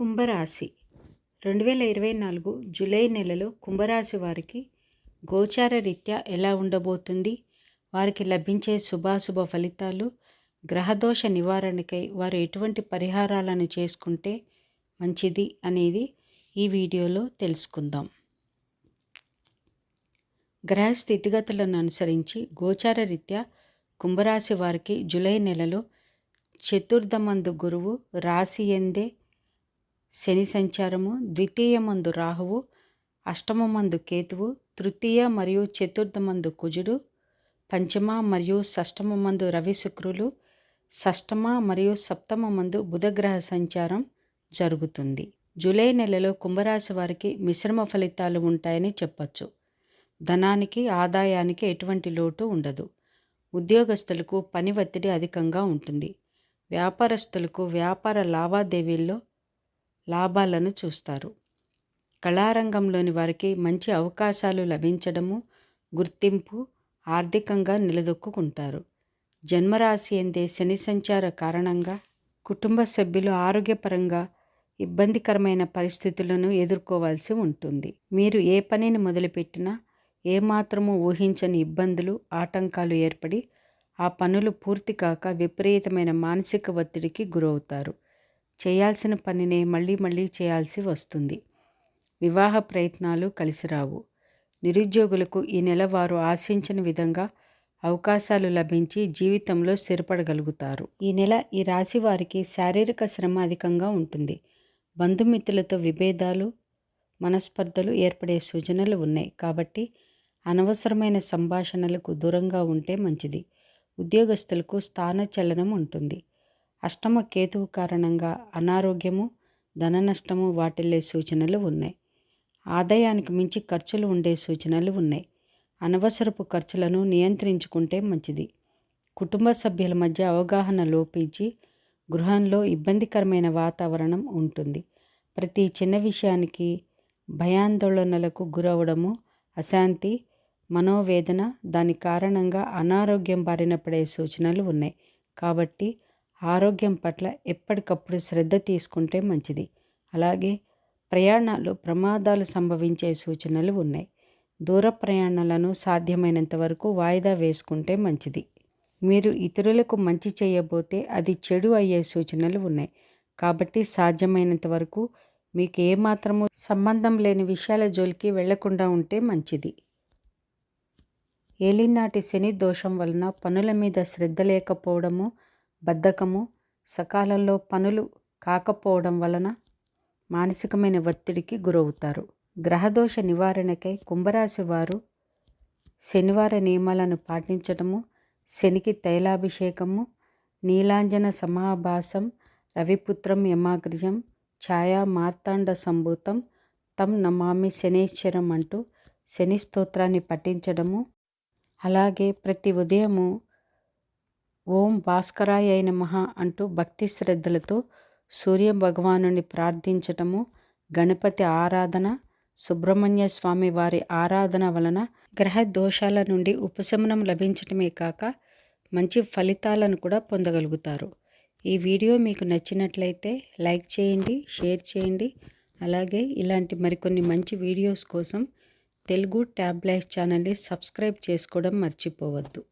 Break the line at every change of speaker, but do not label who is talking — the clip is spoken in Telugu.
కుంభరాశి. రెండు వేల ఇరవై నాలుగు జూలై నెలలో కుంభరాశి వారికి గోచార రీత్యా ఎలా ఉండబోతుంది? వారికి లభించే శుభాశుభ ఫలితాలు గ్రహదోష నివారణకై వారు ఎటువంటి పరిహారాలను చేసుకుంటే మంచిది అనేది ఈ వీడియోలో తెలుసుకుందాం. గ్రహ స్థితిగతులను అనుసరించి గోచార రీత్యా కుంభరాశి వారికి జూలై నెలలో చతుర్థమందు గురువు రాశి ఎందే శని సంచారము ద్వితీయ మందు రాహువు అష్టమమందు కేతువు తృతీయ మరియు చతుర్థమందు కుజుడు పంచమ మరియు షష్టమ మందు రవి శుక్రులు షష్టమ మరియు సప్తమ మందు బుధగ్రహ సంచారం జరుగుతుంది. జూలై నెలలో కుంభరాశి వారికి మిశ్రమ ఫలితాలు ఉంటాయని చెప్పచ్చు. ధనానికి ఆదాయానికి ఎటువంటి లోటు ఉండదు. ఉద్యోగస్తులకు పని ఒత్తిడి అధికంగా ఉంటుంది. వ్యాపారస్తులకు వ్యాపార లావాదేవీల్లో లాభాలను చూస్తారు. కళారంగంలోని వారికి మంచి అవకాశాలు లభించడము గుర్తింపు ఆర్థికంగా నిలదొక్కుంటారు జన్మరాశి ఎందే శని సంచార కారణంగా కుటుంబ సభ్యులు ఆరోగ్యపరంగా ఇబ్బందికరమైన పరిస్థితులను ఎదుర్కోవాల్సి ఉంటుంది. మీరు ఏ పనిని మొదలుపెట్టినా ఏమాత్రము ఊహించని ఇబ్బందులు ఆటంకాలు ఏర్పడి ఆ పనులు పూర్తి కాక విపరీతమైన మానసిక ఒత్తిడికి గురవుతారు. చేయాల్సిన పనినే మళ్ళీ మళ్ళీ చేయాల్సి వస్తుంది. వివాహ ప్రయత్నాలు కలిసిరావు నిరుద్యోగులకు ఈ నెల వారు ఆశించిన విధంగా అవకాశాలు లభించి జీవితంలో స్థిరపడగలుగుతారు. ఈ నెల ఈ రాశి వారికి శారీరక శ్రమ అధికంగా ఉంటుంది. బంధుమిత్రులతో విభేదాలు మనస్పర్ధలు ఏర్పడే సూచనలు ఉన్నాయి. కాబట్టి అనవసరమైన సంభాషణలకు దూరంగా ఉంటే మంచిది. ఉద్యోగస్తులకు స్థానచలనం ఉంటుంది. అష్టమ కేతువు కారణంగా అనారోగ్యము ధన నష్టము వాటిల్లే సూచనలు ఉన్నాయి. ఆదాయానికి మించి ఖర్చులు ఉండే సూచనలు ఉన్నాయి. అనవసరపు ఖర్చులను నియంత్రించుకుంటే మంచిది. కుటుంబ సభ్యుల మధ్య అవగాహన లోపించి గృహంలో ఇబ్బందికరమైన వాతావరణం ఉంటుంది. ప్రతి చిన్న విషయానికి భయాందోళనలకు గురవడము అశాంతి మనోవేదన దాని కారణంగా అనారోగ్యం బారిన పడే సూచనలు ఉన్నాయి. కాబట్టి ఆరోగ్యం పట్ల ఎప్పటికప్పుడు శ్రద్ధ తీసుకుంటే మంచిది. అలాగే ప్రయాణాలు ప్రమాదాలు సంభవించే సూచనలు ఉన్నాయి. దూర ప్రయాణాలను సాధ్యమైనంత వరకు వాయిదా వేసుకుంటే మంచిది. మీరు ఇతరులకు మంచి చేయబోతే అది చెడు అయ్యే సూచనలు ఉన్నాయి. కాబట్టి సాధ్యమైనంత వరకు మీకు ఏమాత్రము సంబంధం లేని విషయాల జోలికి వెళ్ళకుండా ఉంటే మంచిది. ఏలినాటి శని దోషం వలన పనుల మీద శ్రద్ధ లేకపోవడము బద్ధకము సకాలంలో పనులు కాకపోవడం వలన మానసికమైన ఒత్తిడికి గురవుతారు. గ్రహదోష నివారణకై కుంభరాశి వారు శనివార నియమాలను పాటించడము శనికి తైలాభిషేకము నీలాంజన సమాభాసం రవిపుత్రం యమాగ్రిజం ఛాయా మార్తాండ సంభూతం తం నమామి శనేశ్వరం అంటూ శని స్తోత్రాన్ని పఠించడము అలాగే ప్రతి ఉదయము ఓం భాస్కరాయ అయిన మహా అంటూ భక్తి శ్రద్ధలతో సూర్య భగవానుని ప్రార్థించటము గణపతి ఆరాధన సుబ్రహ్మణ్య స్వామి వారి ఆరాధన వలన గ్రహ దోషాల నుండి ఉపశమనం లభించటమే కాక మంచి ఫలితాలను కూడా పొందగలుగుతారు. ఈ వీడియో మీకు నచ్చినట్లయితే లైక్ చేయండి షేర్ చేయండి. అలాగే ఇలాంటి మరికొన్ని మంచి వీడియోస్ కోసం తెలుగు ట్యాబ్లైట్ ఛానల్ని సబ్స్క్రైబ్ చేసుకోవడం మర్చిపోవద్దు.